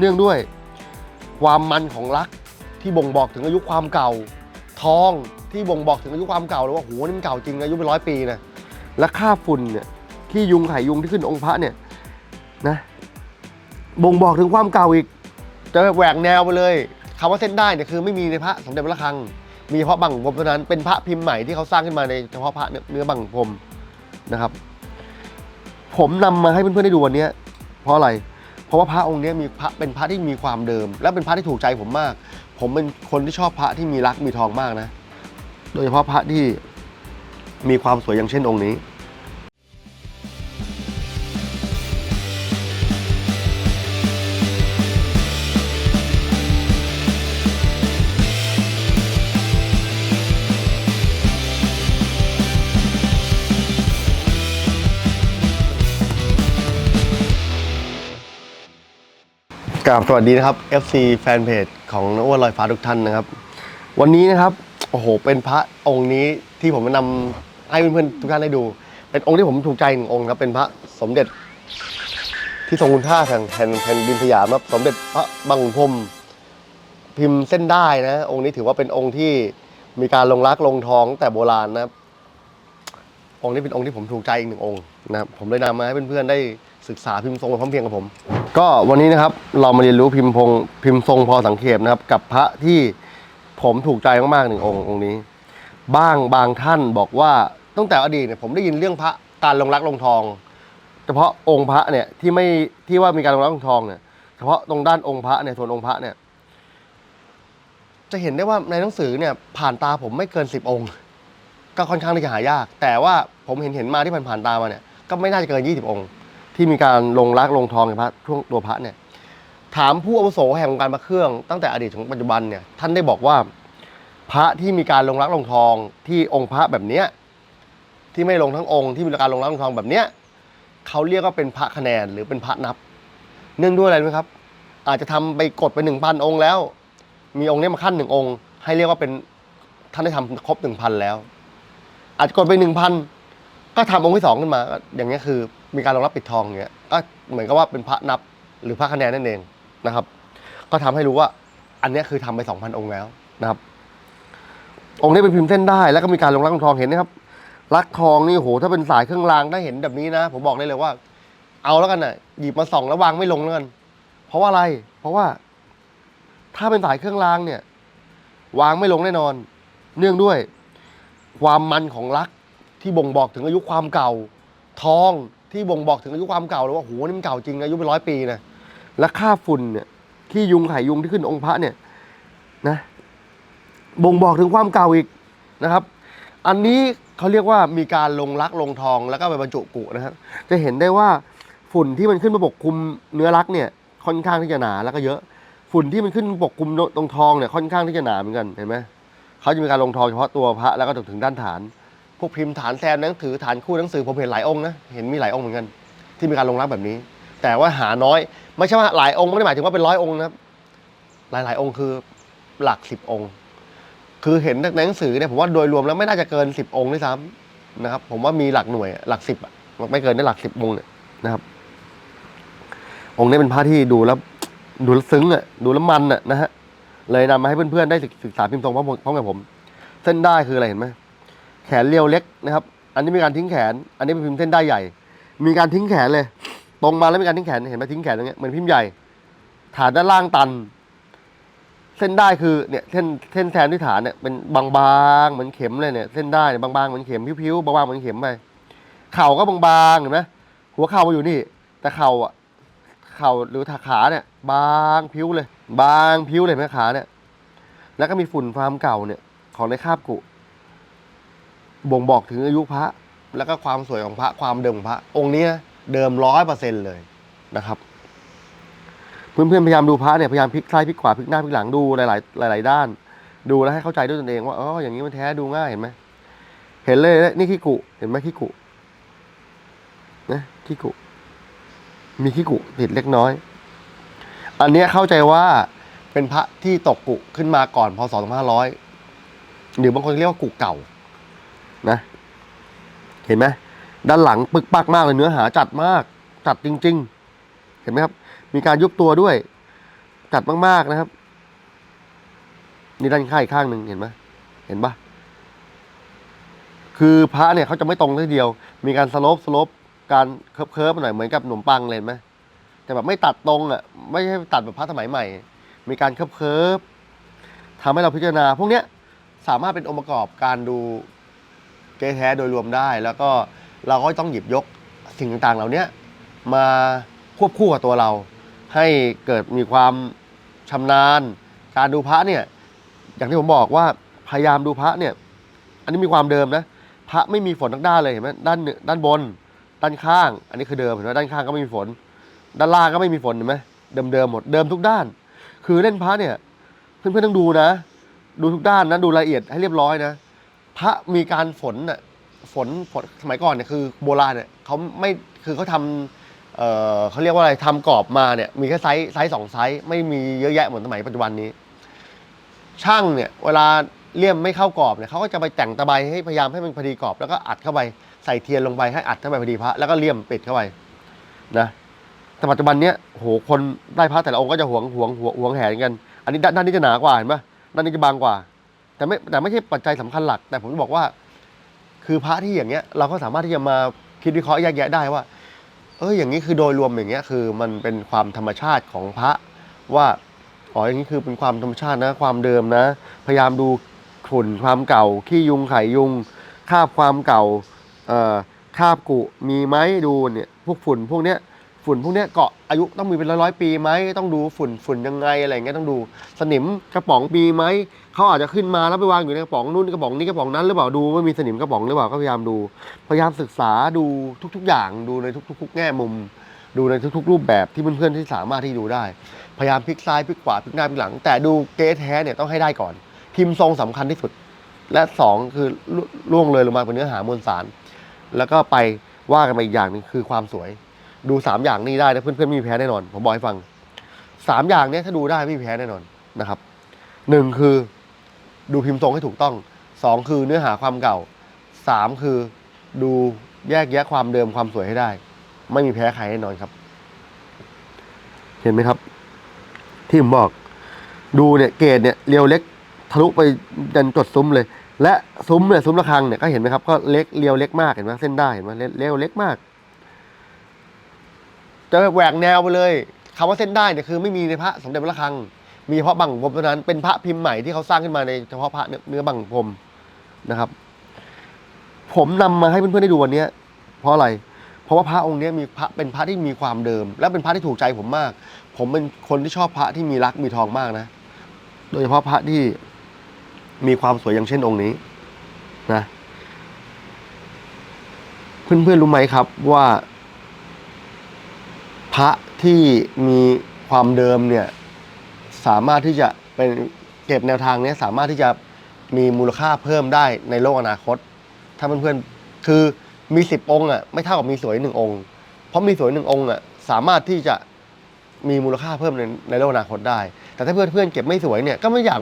เนื่องด้วย ความมันของรักที่บ่งบอกถึงอายุความเก่า ทองที่บ่งบอกถึงอายุความเก่าเลยว่าโหนี่มันเก่าจริงอายุเป็นร้อยปีนะและค่าฝุ่นเนี่ยที่ยุงไข่ยุงที่ขึ้นองค์พระเนี่ยนะบ่งบอกถึงความเก่าอีก จะแหวกแนวไปเลยคำว่าเส้นได้เนี่ยคือไม่มีในพระสมเด็จพระระฆัง มีเฉพาะบังพรมเท่านั้นเป็นพระพิมพ์ใหม่ที่เขาสร้างขึ้นมาในเฉพาะพระเนื้อบังพรมนะครับ ผมนำมาให้เพื่อนๆได้ดูวันนี้เพราะอะไร เพราะว่าพระองค์นี้มีพระเป็นพระที่มีความเดิม และเป็นพระที่ถูกใจผมมาก ผมเป็นคนที่ชอบพระที่มีรักมีทองมากนะ โดยเฉพาะพระที่มีความสวยอย่างเช่นองค์นี้ กราบสวัสดีนะครับ FC แฟนเพจของนอ้วนลอยฟ้าทุกท่านนะครับ วันนี้นะครับโอ้โหเป็นพระองค์นี้ที่ผมนำให้เพื่อนๆทุกท่านได้ดู เป็นองค์ที่ผมถูกใจหนึ่งองค์ครับเป็นพระสมเด็จ ที่ทรงคุณค่าแห่งแผ่นแผ่นดินสยามครับสมเด็จพระบังพรมพิมพ์เส้นได้นะ องค์นี้ถือว่าเป็นองค์ที่มีการลงรักลงทองตั้งแต่โบราณนะครับองค์นี้เป็นองค์ที่ผมถูกใจอีกหนึ่งองค์นะครับผมเลยนำมาให้เพื่อนๆได้ ศึกษาพิมพ์ทรงไปพร้อมเพรียงกับผม ก็วันนี้นะครับเรามาเรียนรู้พิมพ์พงพิมพ์ทรงพอสังเขปนะครับกับพระที่ผมถูกใจมากๆหนึ่งองค์องค์นี้ บ้างบางท่านบอกว่าตั้งแต่อดีตเนี่ยผมได้ยินเรื่องพระการลงรักลงทอง เฉพาะองค์พระเนี่ยที่ไม่ที่ว่ามีการลงรักลงทองเนี่ยเฉพาะตรงด้านองค์พระเนี่ยส่วนองค์พระเนี่ยจะเห็นได้ว่าในหนังสือเนี่ยผ่านตาผมไม่เกินสิบองค์ ก็ค่อนข้างที่จะหายาก แต่ว่าผมเห็นเห็นมาที่ผ่านผ่านๆตามาเนี่ยก็ไม่น่าจะเกิน20องค์ ที่มีการลงรักลงทองในพระช่วงตัวพระเนี่ย ถามผู้อาวุโสแห่งวงการพระเครื่อง ตั้งแต่อดีตถึงปัจจุบันเนี่ยท่านได้บอกว่า พระที่มีการลงรักลงทองที่องค์พระแบบเนี้ยที่ไม่ลงทั้งองค์ที่มีการลงรักลงทองแบบเนี้ยเขาเรียกว่าเป็นพระคะแนนหรือเป็นพระนับ เนื่องด้วยอะไรไหมครับ อาจจะทำไปกดไปหนึ่งพันองค์แล้ว มีองค์นี้มาขั้นหนึ่งองค์ ให้เรียกว่าเป็นท่านได้ทำครบหนึ่งพันแล้ว อาจจะกดไปหนึ่งพันก็ทำองค์ที่สองขึ้นมาอย่างเงี้คือ มีการรองรับปิดทองอย่างเงี้ยก็เหมือนกับว่าเป็นพระนับหรือพระคะแนนนั่นเองนะครับ ก็ทำให้รู้ว่าอันนี้คือทำไปสองพันองค์แล้วนะครับ องค์นี้เป็นพิมพ์เส้นได้แล้วก็มีการลงรักลงทองเห็นนะครับรักทองนี่โหถ้าเป็นสายเครื่องรางได้เห็นแบบนี้นะ ผมบอกได้เลยว่า เอาแล้วกันน่ะหยิบมาส่องแล้ววางไม่ลงแล้วกันเพราะว่าอะไร เพราะว่า ถ้าเป็นสายเครื่องรางเนี่ย วางไม่ลงแน่นอน เนื่องด้วย ความมันของรักที่บ่งบอกถึงอายุความเก่า ทอง ที่บ่งบอกถึงอายุความเก่าเลยว่าโหนี่มันเก่าจริงอายุเป็นร้อยปีนะและค่าฝุ่นเนี่ยที่ยุงไข่ยุงที่ขึ้นองค์พระเนี่ยนะบ่งบอกถึงความเก่าอีกนะครับ อันนี้เขาเรียกว่ามีการลงรักลงทองแล้วก็ไปบรรจุกุนะครับจะเห็นได้ว่าฝุ่นที่มันขึ้นมาปกคลุมเนื้อรักเนี่ยค่อนข้างที่จะหนาแล้วก็เยอะ ฝุ่นที่มันขึ้นปกคลุมตรงทองเนี่ยค่อนข้างที่จะหนาเหมือนกันเห็นไหมเขาจะมีการลงทองเฉพาะตัวพระแล้วก็ถึงด้านฐาน พวกพิมพ์ฐานแซมหนังถือฐานคู่หนังสือผมเห็นหลายองค์นะเห็นมีหลายองค์เหมือนกัน ที่มีการลงรักแบบนี้ แต่ว่าหาน้อย ไม่ใช่ว่าหลายองค์ไม่ได้หมายถึงว่าเป็นร้อยองค์นะครับ หลายๆ องค์คือหลักสิบองค์ คือเห็นในหนังสือเนี่ยผมว่าโดยรวมแล้วไม่น่าจะเกินสิบองค์ด้วยซ้ำนะครับ ผมว่ามีหลักหน่วยหลักสิบอะไม่เกินได้หลักสิบองค์เนี่ยนะครับ องค์นี้เป็นพระที่ดูแล้วดูแล้วซึ้งอะดูแล้วมันอะนะฮะเลยนำมาให้เพื่อนๆได้ศึกษาพิมพ์ทรงพร้อมกับผม เส้นได้คืออะไรเห็นไหม แขนเรียวเล็กนะครับ อันนี้มีการทิ้งแขน อันนี้เป็นพิมพ์เส้นได้ใหญ่ มีการทิ้งแขนเลย ตรงมาแล้วมีการทิ้งแขน เห็นไหมทิ้งแขนตรงเนี้ยเหมือนพิมพ์ใหญ่ ฐานด้านล่างตัน เส้นได้คือเนี่ยเส้นเส้นแทนที่ฐานเนี่ยเป็นบางๆเหมือนเข็มเลยเนี่ย เส้นได้เนี่ยบางๆเหมือนเข็มพิ้วๆบางๆเหมือนเข็มไป เข่าก็บางๆเห็นไหมหัวเข่ามาอยู่นี่ แต่เข่าอะ เข่าหรือถาขาเนี่ย บางพิ้วเลย บางพิ้วเลยนไหมขาเนี่ย แล้วก็มีฝุ่นฟาร์มเก่าเนี่ยของในคาบกุ บ่งบอกถึงอายุพระ แล้วก็ความสวยของพระความเดิมของพระ องค์นี้นะเดิมร้อยเปอร์เซ็นเลยนะครับ เพื่อนๆพยายามดูพระเนี่ยพยายามพลิกซ้ายพลิกขวาพลิกหน้าพลิกหลังดูหลายๆหลาย ๆ ด้าน ดูแล้วให้เข้าใจด้วยตนเองว่าอ๋ออย่างนี้มันแท้ดูง่ายเห็นไหมเห็นเลยนี่ขี้กุเห็นไหมขี้กุนะขี้กุมีขี้กุติดเล็กน้อย อันนี้เข้าใจว่าเป็นพระที่ตกกุขึ้นมาก่อนพศ2500 หรือบางคนเรียกว่ากุเก่า นะ เห็นไหมด้านหลังปึกปักมากเลยเนื้อหาจัดมาก จัดจริง ๆ เห็นไหมครับ มีการยุบตัวด้วย จัดมากๆนะครับ นี่ด้านข้างอีกข้างหนึ่งเห็นไหมเห็นปะคือพระเนี่ยเขาจะไม่ตรงทีเดียว มีการสลปสลปการเคิร์ฟเคิร์ฟหน่อยเหมือนกับขนมปังเลยไหมแต่แบบไม่ตัดตรงอะไม่ใช่ตัดแบบพระสมัยใหม่ มีการเคิร์ฟเคิร์ฟทำให้เราพิจารณา พวกเนี้ยสามารถเป็นองค์ประกอบการดู เก๊แท้โดยรวมได้ แล้วก็เราก็ต้องหยิบยกสิ่งต่างๆ เหล่านี้มาควบคู่กับตัวเรา ให้เกิดมีความชำนาญ การดูพระเนี่ยอย่างที่ผมบอกว่าพยายามดูพระเนี่ยอันนี้มีความเดิมนะพระไม่มีฝนทั้งด้านเลยเห็นไหมด้านหนือด้านบน ด้านข้าง อันนี้คือเดิมเห็นไหมด้านข้างก็ไม่มีฝน ด้านล่างก็ไม่มีฝนเห็นไหมเดิมเดิมๆหมดเดิมทุกด้าน คือเล่นพระเนี่ยเพื่อนๆต้องดูนะ ดูทุกด้านนะดูรายละเอียดให้เรียบร้อยนะ พระมีการฝนน่ะฝนฝนสมัยก่อนเนี่ยคือโบราณเนี่ยเขาไม่คือเขาทำเอ่อเขาเรียกว่าอะไรทำกรอบมาเนี่ยมีแค่ไซส์ไซส์สองไซส์ไม่มีเยอะแยะเหมือนสมัยปัจจุบันนี้ ช่างเนี่ยเวลาเลี่ยมไม่เข้ากรอบเนี่ยเขาก็จะไปแต่งตะไบให้พยายามให้มันพอดีกรอบ แล้วก็อัดเข้าไปใส่เทียนลงไปให้อัดเข้าไปพอดีพระแล้วก็เลี่ยมปิดเข้าไปนะแต่ปัจจุบันเนี้ยโหคนได้พระแต่ละองค์ก็จะหวงหวงหวงหวงแหนกัน อันนี้ด้านนี้จะหนากว่าเห็นปะด้านนี้จะบางกว่า แต่ไม่แต่ไม่ใช่ปัจจัยสำคัญหลัก แต่ผมจะบอกว่า คือพระที่อย่างเงี้ย เราก็สามารถที่จะมาคิดวิเคราะห์แยกแยะได้ว่า เอออย่างนี้คือโดยรวมอย่างเงี้ยคือมันเป็นความธรรมชาติของพระว่าอ๋ออย่างนี้คือเป็นความธรรมชาตินะ ความเดิมนะ พยายามดูฝุ่นความเก่า ขี้ยุงไข่ยุงคาบความเก่าเอ่อคาบกุมีไหมดูเนี่ยพวกฝุ่นพวกเนี้ยฝุ่นพวกเนี้ยเกาะอายุต้องมีเป็นร้อยร้อยปีไหมต้องดูฝุ่นฝุ่นยังไงอะไรเงี้ยต้องดูสนิมกระป๋องมีไหม เขาอาจจะขึ้นมาแล้วไปวางอยู่ในกระป๋องนู่นกระป๋องนี้กระป๋องนั้นหรือเปล่าดูว่ามีสนิมกระป๋องหรือเปล่าก็พยายามดู พยายามศึกษาดูทุก ๆ อย่าง ดูในทุก ๆ แง่มุม ดูในทุก ๆ รูปแบบที่เพื่อนๆที่สามารถที่ดูได้ พยายามพลิกซ้ายพลิกขวาพลิกหน้าพลิกหลัง แต่ดูเกสแท้เนี่ยต้องให้ได้ก่อนพิมพ์ทรงสำคัญที่สุด และสองคือล่วงเลยลงมาเป็นเนื้อหามวลสาร แล้วก็ไปว่ากันไปอีกอย่างหนึ่งคือความสวย ดูสามอย่างนี้ได้นะเพื่อนๆมีแพ้แน่นอน ผมบอกให้ฟังสามอย่างนี้ถ้าดูได้ไม่มีแพ้แน่นอนนะครับหนึ่งคือ ดูพิมพ์ทรงให้ถูกต้องสองคือเนื้อหาความเก่าสามคือดูแยกแยะความเดิมความสวยให้ได้ ไม่มีแพ้ใครแน่นอนครับ เห็นไหมครับ ที่ผมบอก ดูเนี่ยเกรดเนี่ยเรียวเล็กทะลุไปยันจดซุ้มเลย และซุ้มเนี่ยซุ้มระฆังเนี่ยก็เห็นไหมครับก็เล็กเรียวเล็กมากเห็นไหมเส้นได้เห็นไหมเรียวเล็กมากจะแหวกแนวไปเลยคำว่าเส้นได้เนี่ยคือไม่มีในพระสมเด็จพระระฆัง มีเฉพาะบังพรมเท่านั้นเป็นพระพิมพ์ใหม่ที่เขาสร้างขึ้นมาในเฉพาะพระเนื้อบังพรมนะครับ ผมนำมาให้เพื่อนๆได้ดูวันนี้เพราะอะไร เพราะว่าพระองค์นี้มีพระเป็นพระที่มีความเดิม และเป็นพระที่ถูกใจผมมาก ผมเป็นคนที่ชอบพระที่มีรักมีทองมากนะ โดยเฉพาะพระที่มีความสวยอย่างเช่นองค์นี้นะเพื่อนๆรู้ไหมครับว่า พระที่มีความเดิมเนี่ย สามารถที่จะเป็นเก็บแนวทางนี้สามารถที่จะมีมูลค่าเพิ่มได้ในโลกอนาคต ถ้าเพื่อนๆคือมีสิบองค์อะไม่เท่ากับมีสวยหนึ่งองค์ เพราะมีสวยหนึ่งองค์อะสามารถที่จะมีมูลค่าเพิ่มในในโลกอนาคตได้ แต่ถ้าเพื่อนเพื่อนๆเก็บไม่สวยเนี่ยก็ไม่อยาก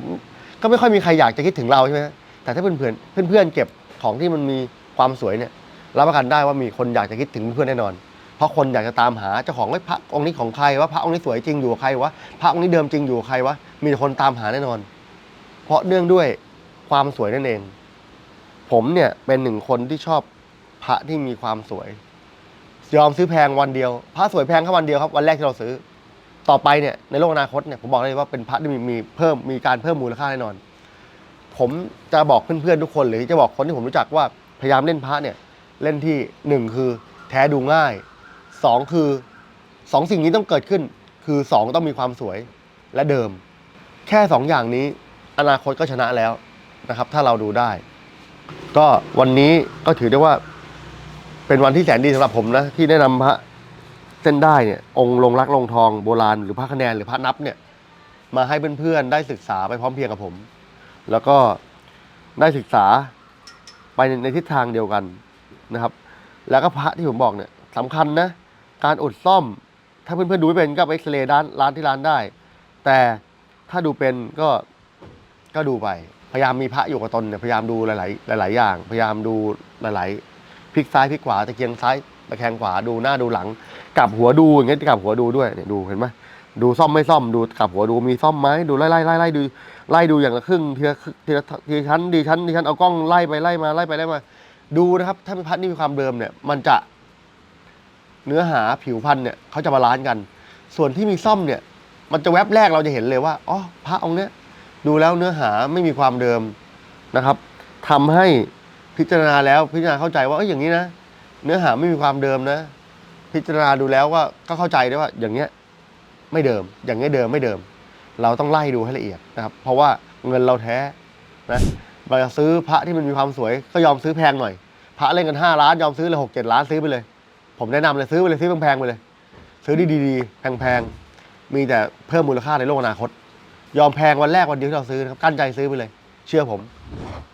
ก็ไม่ค่อยมีใครอยากจะคิดถึงเราใช่ไหมแต่ถ้าเพื่อนเพื่อนเพื่อนเพื่อนๆเก็บของที่มันมีความสวยเนี่ยรับประกันได้ว่ามีคนอยากจะคิดถึงเพื่อนแน่นอน เพราะคนอยากจะตามหาเจ้าของว่พระองค์นี้ของใครว่าพระองค์นี้สวยจริงอยู่กับใครวะพระองค์นี้เดิมจริงอยู่กับใครวะมีคนตามหาแน่นอน เพราะเนื่องด้วยความสวยนั่นเอง ผมเนี่ยเป็นหนึ่งคนที่ชอบพระที่มีความสวย ยอมซื้อแพงวันเดียว พระสวยแพงแค่วันเดียวครับ วันแรกที่เราซื้อ ต่อไปเนี่ยในโลกอนาคตเนี่ยผมบอกเลยว่าเป็นพระที่มีมีเพิ่มมีการเพิ่มมูลค่าแน่นอน ผมจะบอกเพื่อนๆทุกคนหรือจะบอกคนที่ผมรู้จักว่าพยายามเล่นพระเนี่ยเล่นที่หนึ่งคือแท้ดูง่าย สองคือสองสิ่งนี้ต้องเกิดขึ้น คือสองต้องมีความสวยและเดิม แค่สองอย่างนี้ อนาคตก็ชนะแล้วนะครับ ถ้าเราดูได้ ก็วันนี้ก็ถือได้ว่า เป็นวันที่แสนดีสำหรับผมนะ ที่ได้นำพระเส้นได้เนี่ย องค์ลงรักลงทองโบราณหรือพระคะแนนหรือพระนับเนี่ย มาให้เพื่อนๆได้ศึกษาไปพร้อมเพรียงกับผม แล้วก็ได้ศึกษาไปในในทิศทางเดียวกันนะครับ แล้วก็พระที่ผมบอกเนี่ยสำคัญนะ การอุดซ่อม ถ้าเพื่อนๆดูไม่เป็นก็ไปเอ็กซเรย์ด้านร้านที่ร้านได้ แต่ถ้าดูเป็นก็ก็ดูไปพยายามมีพระอยู่กับตนเนี่ยพยายามดูหลายๆหลาย ๆ อย่าง พยายามดูหลายๆพลิกซ้ายพลิกขวาตะเกียงซ้ายตะแคงขวาดูหน้าดูหลังกลับหัวดูอย่างเงี้ยกลับหัวดูด้วยเนี่ยดูเห็นไหมดูซ่อมไม่ซ่อมดูกลับหัวดูมีซ่อมไหมดูไล่ไล่ไล่ไล่ดูไล่ดูอย่างละครึ่งทีละทีละทีละชั้นดีชั้นดีชั้นเอากล้องไล่ไปไล่มาไล่ไปไล่มา ดูนะครับ ถ้าเป็นพัดนี่มีความเดิมเนี่ย มันจะ เนื้อหาผิวพันธุ์เนี่ยเขาจะบาลานซ์กัน ส่วนที่มีซ่อมเนี่ย มันจะแวบแรกเราจะเห็นเลยว่าอ๋อพระองค์เนี้ยดูแล้วเนื้อหาไม่มีความเดิมนะครับทำให้พิจารณาแล้วพิจารณาเข้าใจว่าเอ้ยอย่างนี้นะ เนื้อหาไม่มีความเดิมนะ พิจารณาดูแล้วก็ก็เข้าใจได้ว่าอย่างเงี้ยไม่เดิม อย่างเงี้ยเดิมไม่เดิม เราต้องไล่ดูให้ละเอียดนะครับ เพราะว่าเงินเราแท้นะเราจะซื้อพระที่มันมีความสวยก็ยอมซื้อแพงหน่อย พระเล่นกันห้าล้านยอมซื้อเลยหกเจ็ดล้านซื้อไปเลย ผมแนะนำเลยซื้อไปเลยซื้อแพงๆไปเลย ซื้อดีๆแพงๆมีแต่เพิ่มมูลค่าในโลกอนาคต ยอมแพงวันแรกวันเดียวที่เราซื้อนะครับกั้นใจซื้อไปเลย เชื่อผม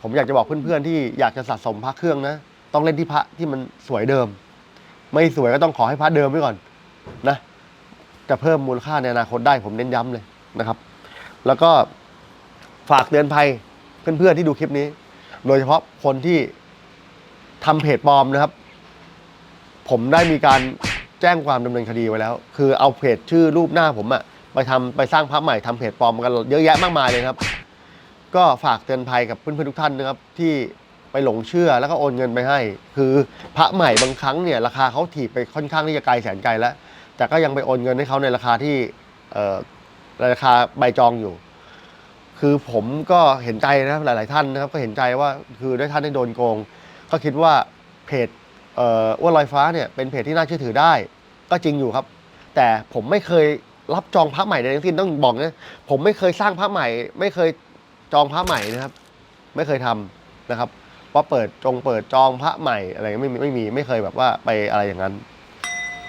ผมอยากจะบอกเพื่อนๆที่อยากจะสะสมพระเครื่องนะ ต้องเล่นที่พระที่มันสวยเดิม ไม่สวยก็ต้องขอให้พระเดิมไว้ก่อนนะจะเพิ่มมูลค่าในอนาคตได้ผมเน้นย้ำเลยนะครับ แล้วก็ฝากเตือนภัยเพื่อนๆที่ดูคลิปนี้ โดยเฉพาะคนที่ทำเพจปลอมนะครับ ผมได้มีการแจ้งความดำเนินคดีไว้แล้ว คือเอาเพจชื่อรูปหน้าผมอะไปทำไปสร้างพระใหม่ทำเพจปลอมกันเยอะแยะมากมายเลยครับ ก็ฝากเตือนภัยกับเพื่อนๆทุกท่านนะครับ ที่ไปหลงเชื่อแล้วก็โอนเงินไปให้ คือพระใหม่บางครั้งเนี่ยราคาเขาถีบไปค่อนข้างที่จะไกลแสนไกลแล้ว แต่ก็ยังไปโอนเงินให้เขาในราคาที่เอ่อราคาใบจองอยู่ คือผมก็เห็นใจนะครับหลาย ๆ ท่านนะครับ ก็เห็นใจว่าคือได้ท่านได้โดนโกง ก็คิดว่าเพจ วนลอยฟ้าเนี่ยเป็นเพจที่น่าเชื่อถือได้ ก็จริงอยู่ครับ แต่ผมไม่เคยรับจองพระใหม่ใดทั้งสิ้นต้องบอกนะผมไม่เคยสร้างพระใหม่ ไม่เคยจองพระใหม่นะครับ ไม่เคยทำนะครับว่าเปิดจงเปิดจองพระใหม่อะไรไม่มีไม่มีไม่เคยแบบว่าไปอะไรอย่างนั้น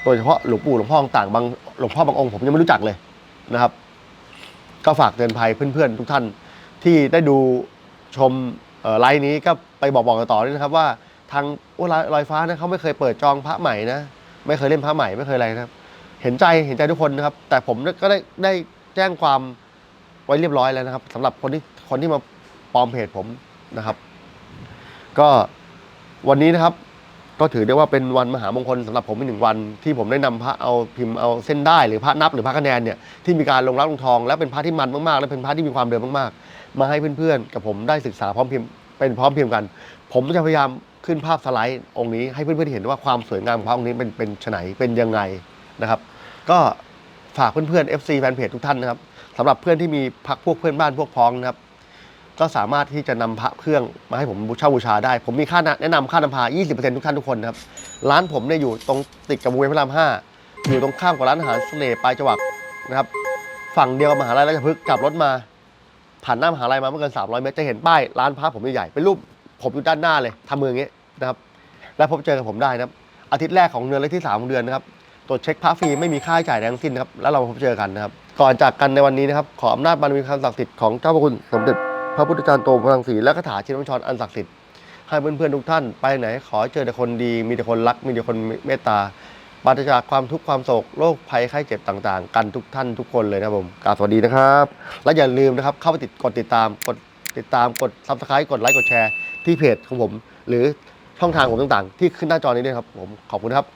โดยเฉพาะหลวงปู่หลวงพ่อต่างบางหลวงพ่อบางองค์ผมยังไม่รู้จักเลยนะครับ ก็ฝากเตือนภัยเพื่อนๆ ทุกท่านที่ได้ดูชมไลน์นี้ก็ไปบอกบอกกันต่อด้วยนะครับว่า ทางโอ้ลอยลอยฟ้านะเขาไม่เคยเปิดจองพระใหม่นะไม่เคยเล่นพระใหม่ไม่เคยอะไรนะครับ เห็นใจเห็นใจทุกคนนะครับ แต่ผมก็ได้ได้แจ้งความไว้เรียบร้อยแล้วนะครับสำหรับคนที่คนที่มาปลอมเพจผมนะครับ ก็วันนี้นะครับ ก็ถือได้ว่าเป็นวันมหามงคลสำหรับผมเป็นหนึ่งวัน ที่ผมได้นำพระเอาพิมพ์เอาเส้นได้หรือพระนับหรือพระคะแนนเนี่ยที่มีการลงรักลงทอง และเป็นพระที่มันมากๆและเป็นพระที่มีความเดิมมากๆ มาให้เพื่อนๆ กับผมได้ศึกษาพร้อมพิมพ์เป็นพร้อมพิมพ์กัน ผมจะพยายาม ขึ้นภาพสไลด์องค์นี้ให้เพื่อนๆเห็นว่าความสวยงามของพระองค์นี้เป็นเป็นไฉนเป็นยังไงนะครับ ก็ฝากเพื่อนๆ FC แฟนเพจทุกท่านนะครับสำหรับเพื่อนที่มีพักพวกเพื่อนบ้านพวกพ้องนะครับ ก็สามารถที่จะนำพระเครื่องมาให้ผมบูเช่าบูชาได้ ผมมีค่าแนะนำค่านำพา 20%ทุกท่านทุกคนนะครับ ร้านผมเนี่ยอยู่ตรงติดกับวงเวียนพระราม 5 อยู่ตรงข้ามกับร้านอาหารเสน่ห์ปลายจวักนะครับ ฝั่งเดียวกับมหาลัยราชพฤกษ์กลับรถมา ผ่านหน้ามหาลัยมาไม่เกิน 300 เมตรจะเห็นป้ายร้านพระผมใหญ่ๆเป็นรูปผมอยู่ด้านหน้าเลยทำมืออย่างเงี้ย นะครับและพบเจอกับผมได้นะครับอาทิตย์แรกของเดือนและที่สามของเดือนนะครับตรวจเช็คพระฟรีไม่มีค่าใช้จ่ายใดทั้งสิ้นนะครับแล้วเราพบเจอกันนะครับก่อนจากกันในวันนี้นะครับขออำนาจบารมีคำศักดิ์สิทธิ์ของเจ้าพระคุณสมเด็จพระพุทธจารย์โตพลังศรีและคาถาชินวัชรอันศักดิ์สิทธิ์ให้เพื่อนๆทุกท่านไปไหนขอเจอแต่คนดี มีแต่คนรัก มีแต่คนเมตตาปราศจากความทุกข์ความโศกโรคภัยไข้เจ็บต่างๆ กันทุกท่านทุกคนเลยนะผมกราบสวัสดีนะครับ และอย่าลืมนะครับเข้าไปติดกดติดตามกดติดตามกดซับสไครต์กดไลค์กดแชร์ที่เพจของผม หรือ ช่องทางผมต่างๆ ที่ขึ้นหน้าจอนี้ด้วยครับผมขอบคุณครับ